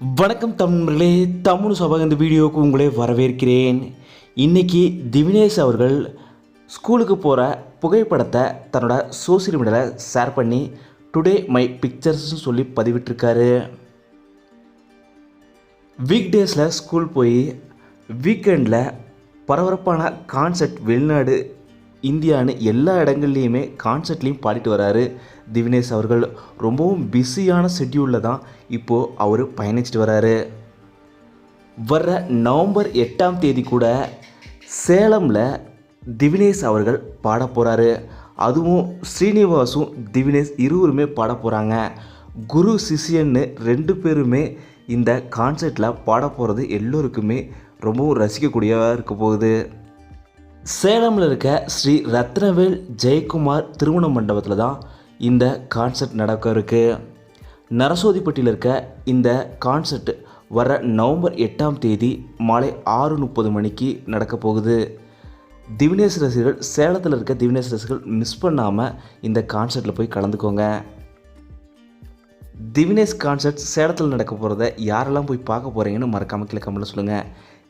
வணக்கம் தமிழர்களே தமிழ் சபா இந்த வீடியோவுக்கு உங்களை வரவேற்கிறேன். இன்றைக்கி திவினேஷ் அவர்கள் ஸ்கூலுக்கு போகிற புகைப்படத்தை தன்னோட சோசியல் மீடியாவில் ஷேர் பண்ணி டுடே மை பிக்சர்ஸ்னு சொல்லி பதிவிட்டிருக்காரு. வீக் டேஸில் ஸ்கூல் போய் வீக்கெண்டில் பரபரப்பான கான்சர்ட் வெளிநாடு இந்தியான்னு எல்லா இடங்கள்லையுமே கான்சர்ட்லேயும் பாடிட்டு வராரு. திவினேஷ் அவர்கள் ரொம்பவும் பிஸியான ஷெட்யூலில் தான் இப்போது அவர் பயணிச்சிட்டு வராரு. வர்ற நவம்பர் எட்டாம் தேதி கூட சேலமில் திவினேஷ் அவர்கள் பாட போகிறாரு அதுவும் ஸ்ரீனிவாசும் திவினேஷ் இருவருமே பாட போகிறாங்க குரு சிஷியன்னு ரெண்டு பேருமே இந்த கான்சர்ட்டில் பாட போகிறது எல்லோருக்குமே ரொம்பவும் ரசிக்கக்கூடியதாக இருக்க போகுது. சேலமில் இருக்க ஸ்ரீ ரத்னவேல் ஜெயக்குமார் திருமண மண்டபத்தில் தான் இந்த கான்சர்ட் நடக்க இருக்கு. நரசோதிப்பட்டியில் இருக்க இந்த கான்சர்ட் வர நவம்பர் எட்டாம் தேதி மாலை ஆறு முப்பது மணிக்கு நடக்க போகுது. திவினேஷ் ரசிகர்கள் சேலத்தில் இருக்க திவினேஷ் ரசிகர்கள் மிஸ் பண்ணாமல் இந்த கான்சர்ட்டில் போய் கலந்துக்கோங்க. திவினேஷ் கான்சர்ட் சேலத்தில் நடக்க போகிறத யாரெல்லாம் போய் பார்க்க போகிறீங்கன்னு மறக்காமல் கீழே கமெண்ட்டில் சொல்லுங்கள்